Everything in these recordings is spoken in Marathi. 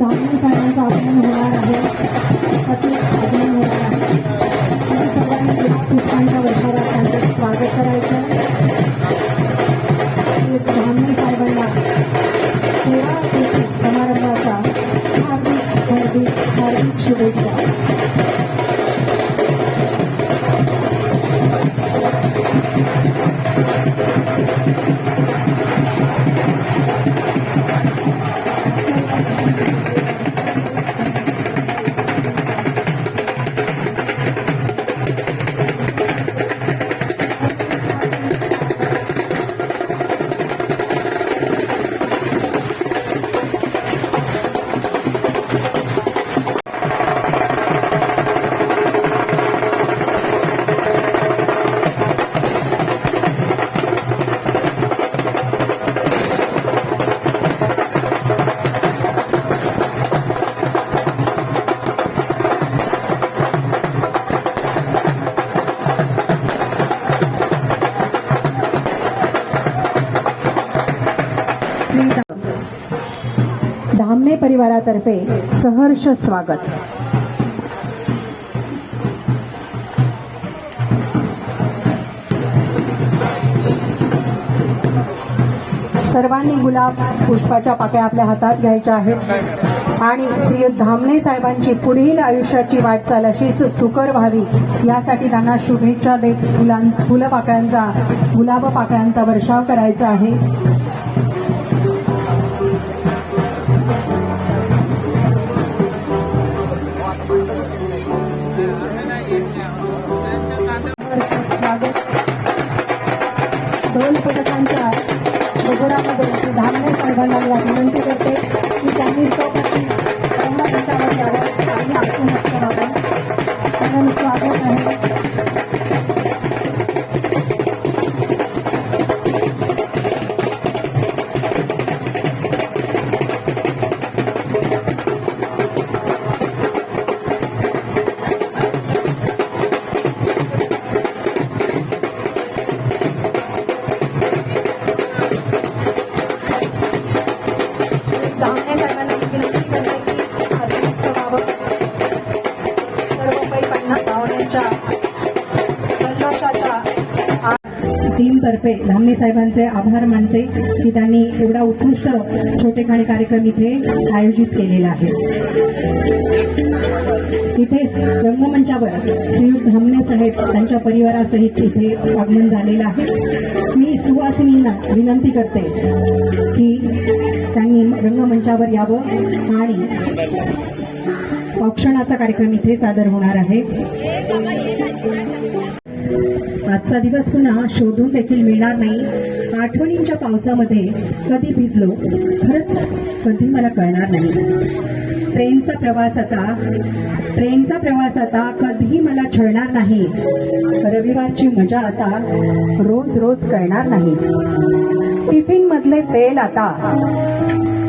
धान्य साड्यांचं आगमन होणार आहे. आगमन होणार आहे. सर्वांनी गुलाब पुष्पांच्या वर्षावर त्यांचं स्वागत करायचं श्री धामणे साहेबांना सेवा कृती समारंभाच्या हार्दिक हार्दिक हार्दिक शुभेच्छा. धामणे परिवारातर्फे सहर्ष स्वागत. सर्वांनी गुलाब पुष्पाच्या पाकळ्या आपल्या हातात घ्यायच्या आहेत. आणि श्री धामणे साहेबांची पुढील आयुष्याची वाटचाल अशीच सुकर व्हावी यासाठी त्यांना शुभेच्छा देत फुलां फुलं पाकळ्यांचा गुलाब पाकळ्यांचा वर्षाव करायचा आहे. तर्फे धामणे साहेबांचे आभार मानते की त्यांनी एवढा उत्कृष्ट छोटेखानी कार्यक्रम इथे आयोजित केलेला आहे. इथेच रंगमंचावर श्रीयुत धामणे साहेब त्यांच्या परिवारासहित इथे आगमन झालेलं आहे. मी सुवासिनींना विनंती करते की त्यांनी रंगमंचावर यावं आणि औक्षणाचा कार्यक्रम इथे सादर होणार आहे. आजचा दिवस पुन्हा शोधून देखील मिळणार नाही. आठवणींच्या पावसामध्ये कधी भिजलो खरंच कधी मला कळणार नाही. ट्रेनचा प्रवास आता ट्रेनचा प्रवास आता कधीही मला छळणार नाही. रविवारची मजा आता रोज रोज कळणार नाही. टिफिन मधले तेल आता.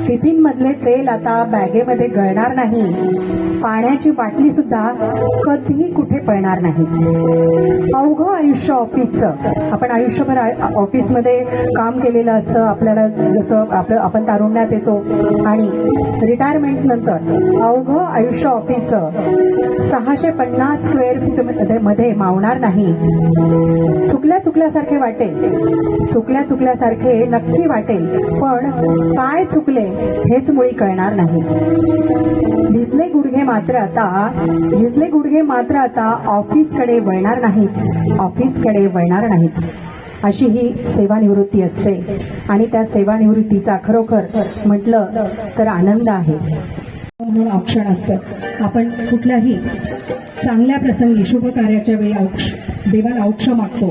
टिफिन मधले तेल आता बॅगेमध्ये गळणार नाही. पाण्याची बाटली सुद्धा कधीही कुठे पळणार नाही. अवघं आयुष्य ऑफिसचं. आपण आयुष्यभर ऑफिसमध्ये काम केलेलं असतं. आपल्याला जसं आपलं आपण तारुण्यात येतो. आणि रिटायरमेंट नंतर अवघं आयुष्य ऑफिसचं सहाशे पन्नास स्क्वेअर फीटमध्ये मावणार नाही. चुकल्या चुकल्यासारखे वाटेल. चुकल्या चुकल्यासारखे नक्की वाटेल. पण काय चुकले? हेच मुळी कळणार नाही. भिजले गुडघे मात्र आता भिजले गुडघे मात्र आता ऑफिसकडे वळणार नाहीत. ऑफिसकडे वळणार नाहीत. अशी ही सेवानिवृत्ती असते. आणि त्या सेवानिवृत्तीचा खरोखर म्हटलं तर आनंद आहे. म्हणून औक्षण असतं. आपण कुठल्याही चांगल्या प्रसंगी शुभ कार्याच्या वेळी औक्ष देवाला औक्ष मागतो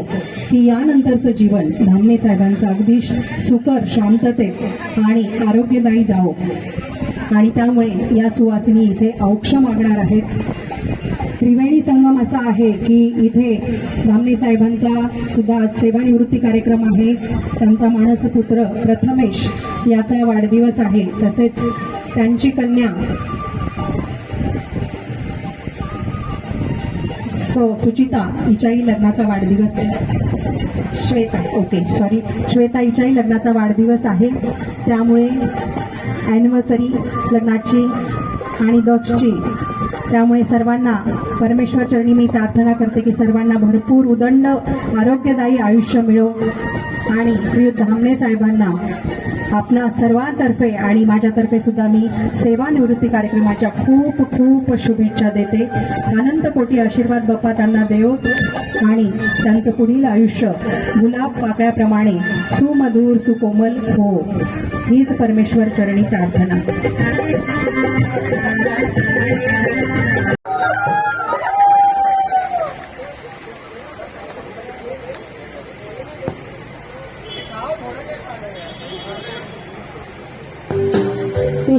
की यानंतरचं जीवन धामणे साहेबांचं अगदी सुकर शांततेत आणि आरोग्यदायी जावो. आणि त्यामुळे या सुवासिनी इथे औक्ष मागणार आहेत. त्रिवेणी संगम असा आहे की इथे धामणे साहेबांचा सुद्धा आज सेवानिवृत्ती कार्यक्रम आहे. त्यांचा मानसपुत्र प्रथमेश याचा वाढदिवस आहे. तसेच त्यांची कन्या. सो सुचिता हिच्याही लग्नाचा वाढदिवस श्वेता ओके सॉरी श्वेता हिच्याही लग्नाचा वाढदिवस आहे. त्यामुळे ॲनिव्हर्सरी लग्नाची आणि दक्षची त्यामुळे सर्वांना परमेश्वर चरणी मी प्रार्थना करते की सर्वांना भरपूर उदंड आरोग्यदायी आयुष्य मिळो. आणि श्री धामणे साहेबांना आपणा सर्वांतर्फे आणि माझ्यातर्फे सुद्धा मी सेवानिवृत्ती कार्यक्रमाच्या खूप खूप शुभेच्छा देते. अनंत कोटी आशीर्वाद बाप्पा त्यांना देव आणि त्यांचं पुढील आयुष्य गुलाब पाकळ्याप्रमाणे सुमधुर सुकोमल हो. हीच परमेश्वर चरणी प्रार्थना.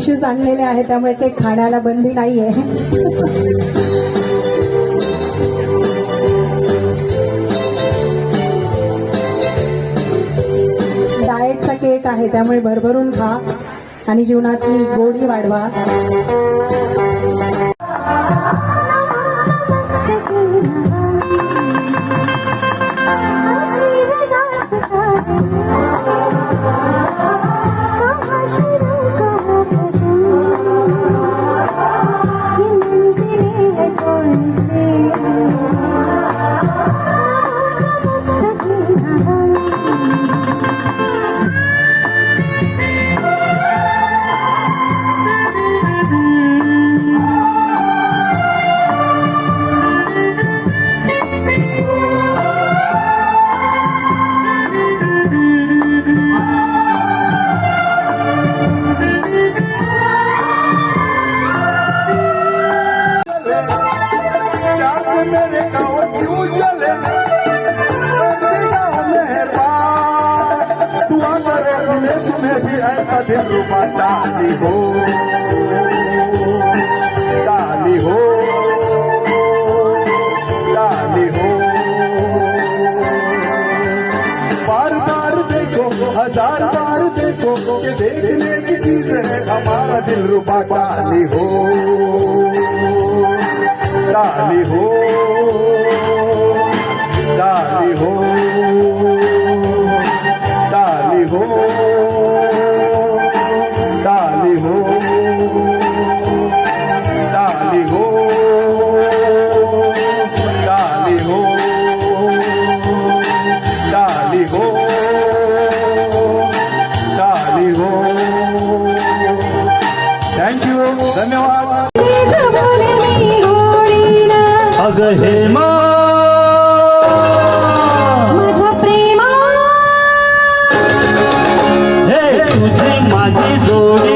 टिश्यूज आणलेले आहे त्यामुळे काही खाण्याला बंदी नाहीये. डाएटचा केक आहे त्यामुळे भरभरून खा आणि जीवनातली गोडी वाढवा. भी ऐसा दिल रुबा डाली हो। डाली हो। डाली हो। बार बार देखो हजार बार देखो कि देखने की चीज है हमारा दिल रुबा डाली हो। डाली हो। डाली हो।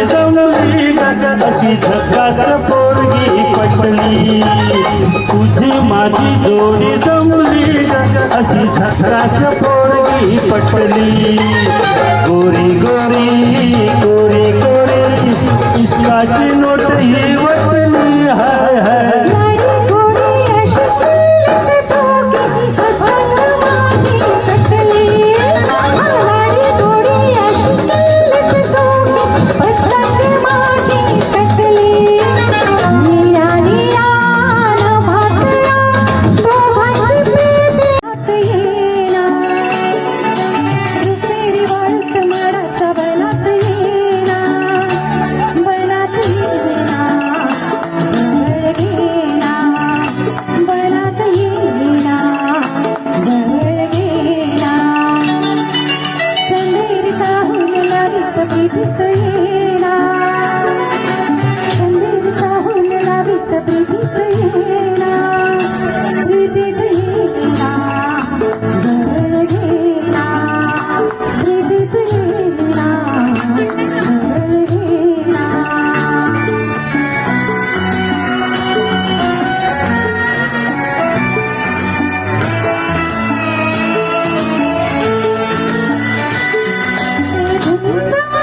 जमली गग अशी झकास पोरगी पटली. तुझी माझी जोडी जमली अशी झकास पोरगी पटली. गोरी गोरी गोरी गोरी इश्काची नोट ही Mama!